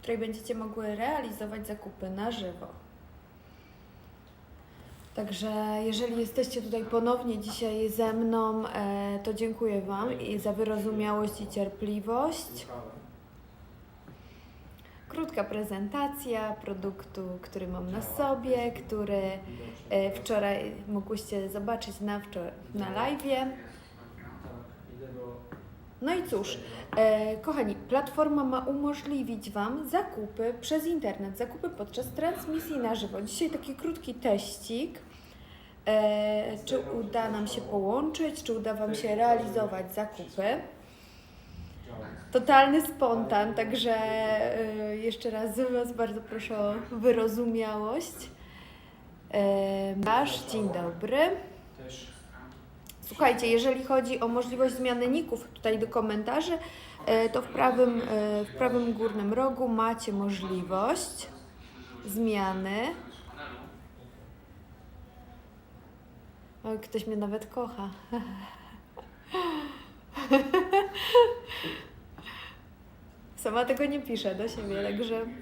której będziecie mogły realizować zakupy na żywo. Także jeżeli jesteście tutaj ponownie dzisiaj ze mną, e, to dziękuję Wam i za wyrozumiałość i cierpliwość. Krótka prezentacja produktu, który mam na sobie, który e, wczoraj mogłyście zobaczyć na, wczor- na live'ie. No i cóż, e, kochani, platforma ma umożliwić Wam zakupy przez internet, zakupy podczas transmisji na żywo. Dzisiaj taki krótki teścik. E, czy uda nam się połączyć, czy uda Wam się realizować zakupy. Totalny spontan, także e, jeszcze raz Was bardzo proszę o wyrozumiałość. E, Masz, dzień dobry. Słuchajcie, jeżeli chodzi o możliwość zmiany ników tutaj do komentarzy, e, to w prawym, e, w prawym górnym rogu macie możliwość zmiany. Ktoś mnie nawet kocha. Sama tego nie piszę do siebie, także Nie,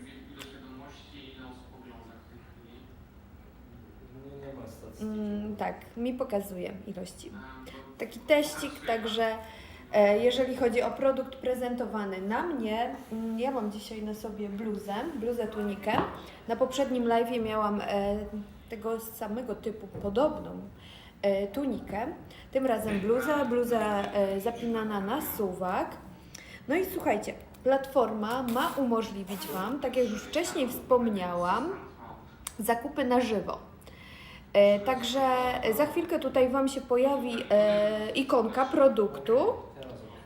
nie ma statystyki. mm, tak, mi pokazuje ilości. Taki teścik, także e, jeżeli chodzi o produkt prezentowany na mnie, mm, ja mam dzisiaj na sobie bluzę, bluzę tunikę. Na poprzednim live miałam e, tego samego typu, podobną e, tunikę. Tym razem bluza, bluza zapinana na suwak. No i słuchajcie, platforma ma umożliwić Wam, tak jak już wcześniej wspomniałam, zakupy na żywo. E, Także za chwilkę tutaj Wam się pojawi e, ikonka produktu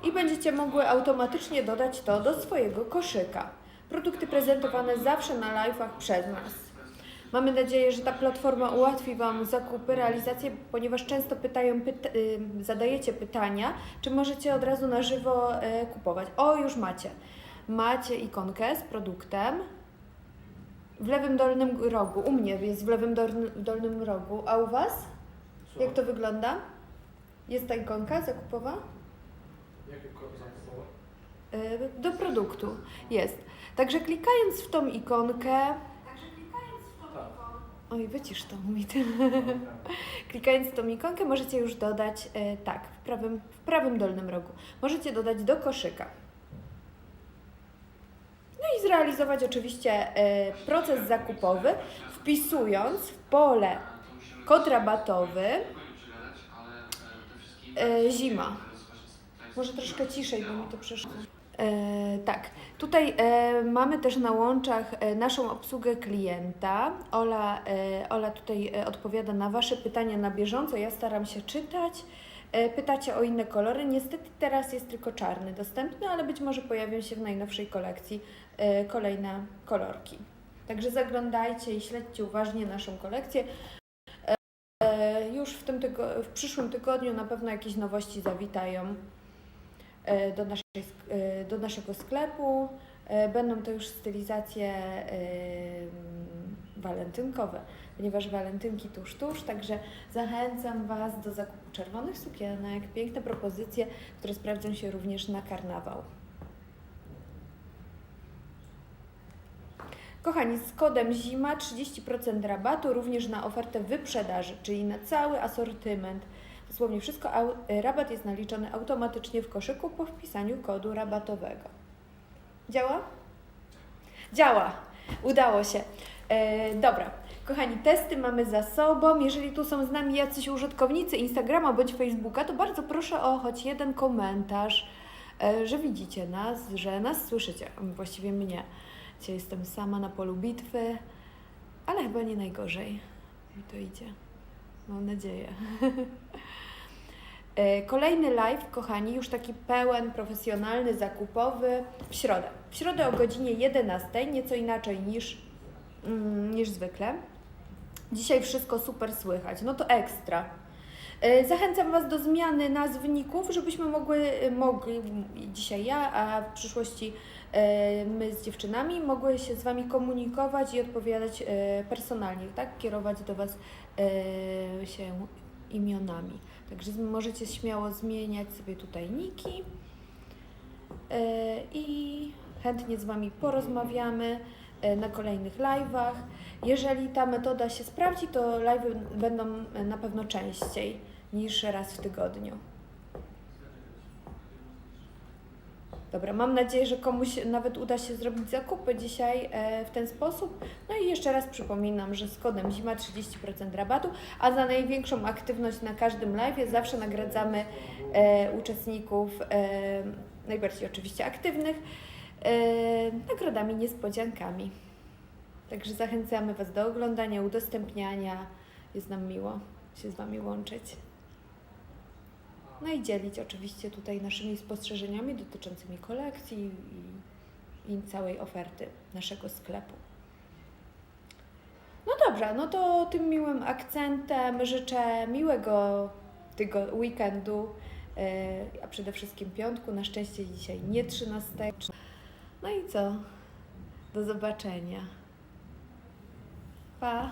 i będziecie mogły automatycznie dodać to do swojego koszyka. Produkty prezentowane zawsze na live'ach przez nas. Mamy nadzieję, że ta platforma ułatwi Wam zakupy, realizację, ponieważ często pytają, pyta, y, zadajecie pytania, czy możecie od razu na żywo e, kupować. O, już macie. Macie ikonkę z produktem. W lewym dolnym rogu, u mnie jest w lewym dolnym, dolnym rogu, a u Was? Słucham? Jak to wygląda? Jest ta ikonka zakupowa? Jakie zakupowe? Y, do produktu jest. Także klikając w tą ikonkę. Tak. Oj, wycisz to mi. Klikając w tą ikonkę możecie już dodać, e, tak, w prawym, w prawym dolnym rogu. Możecie dodać do koszyka. Zrealizować oczywiście e, proces zakupowy, wpisując w pole kod rabatowy e, zima. Może troszkę ciszej, bo mi to przeszło. E, tak, tutaj e, mamy też na łączach e, naszą obsługę klienta. Ola, e, Ola tutaj odpowiada na Wasze pytania na bieżąco. Ja staram się czytać. E, pytacie o inne kolory. Niestety teraz jest tylko czarny dostępny, ale być może pojawią się w najnowszej kolekcji e, kolejne kolorki. Także zaglądajcie i śledźcie uważnie naszą kolekcję. E, już w, tym tygo- w przyszłym tygodniu na pewno jakieś nowości zawitają do, naszej, do naszego sklepu. Będą to już stylizacje walentynkowe, ponieważ walentynki tuż, tuż, także zachęcam Was do zakupu czerwonych sukienek, piękne propozycje, które sprawdzą się również na karnawał. Kochani, z kodem ZIMA 30% rabatu również na ofertę wyprzedaży, czyli na cały asortyment. Dosłownie wszystko, au- rabat jest naliczony automatycznie w koszyku po wpisaniu kodu rabatowego. Działa? Działa. Udało się. E, dobra. Kochani, testy mamy za sobą. Jeżeli tu są z nami jacyś użytkownicy Instagrama bądź Facebooka, to bardzo proszę o choć jeden komentarz, e, że widzicie nas, że nas słyszycie. Właściwie mnie. Dzisiaj jestem sama na polu bitwy, ale chyba nie najgorzej. Mi to idzie. Mam nadzieję. E, Kolejny live, kochani, już taki pełen, profesjonalny, zakupowy w środę. W środę o godzinie 11, nieco inaczej niż, niż zwykle. Dzisiaj wszystko super słychać, no to ekstra. E, Zachęcam Was do zmiany nazwników, żebyśmy mogły, mogli, dzisiaj ja, a w przyszłości e, my z dziewczynami, mogły się z Wami komunikować i odpowiadać e, personalnie, tak? Kierować do Was e, się imionami. Także możecie śmiało zmieniać sobie tutaj niki. E, I Chętnie z Wami porozmawiamy e, na kolejnych live'ach. Jeżeli ta metoda się sprawdzi, to live'y będą e, na pewno częściej niż raz w tygodniu. Dobra, mam nadzieję, że komuś nawet uda się zrobić zakupy dzisiaj e, w ten sposób. No i jeszcze raz przypominam, że z kodem ZIMA 30% rabatu, a za największą aktywność na każdym live zawsze nagradzamy e, uczestników, e, najbardziej oczywiście aktywnych, e, nagrodami, niespodziankami. Także zachęcamy Was do oglądania, udostępniania. Jest nam miło się z Wami łączyć. No i dzielić oczywiście tutaj naszymi spostrzeżeniami dotyczącymi kolekcji i, i całej oferty naszego sklepu. No dobrze, no to tym miłym akcentem życzę miłego tego weekendu, yy, a przede wszystkim piątku. Na szczęście dzisiaj nie 13. No i co? Do zobaczenia. Pa!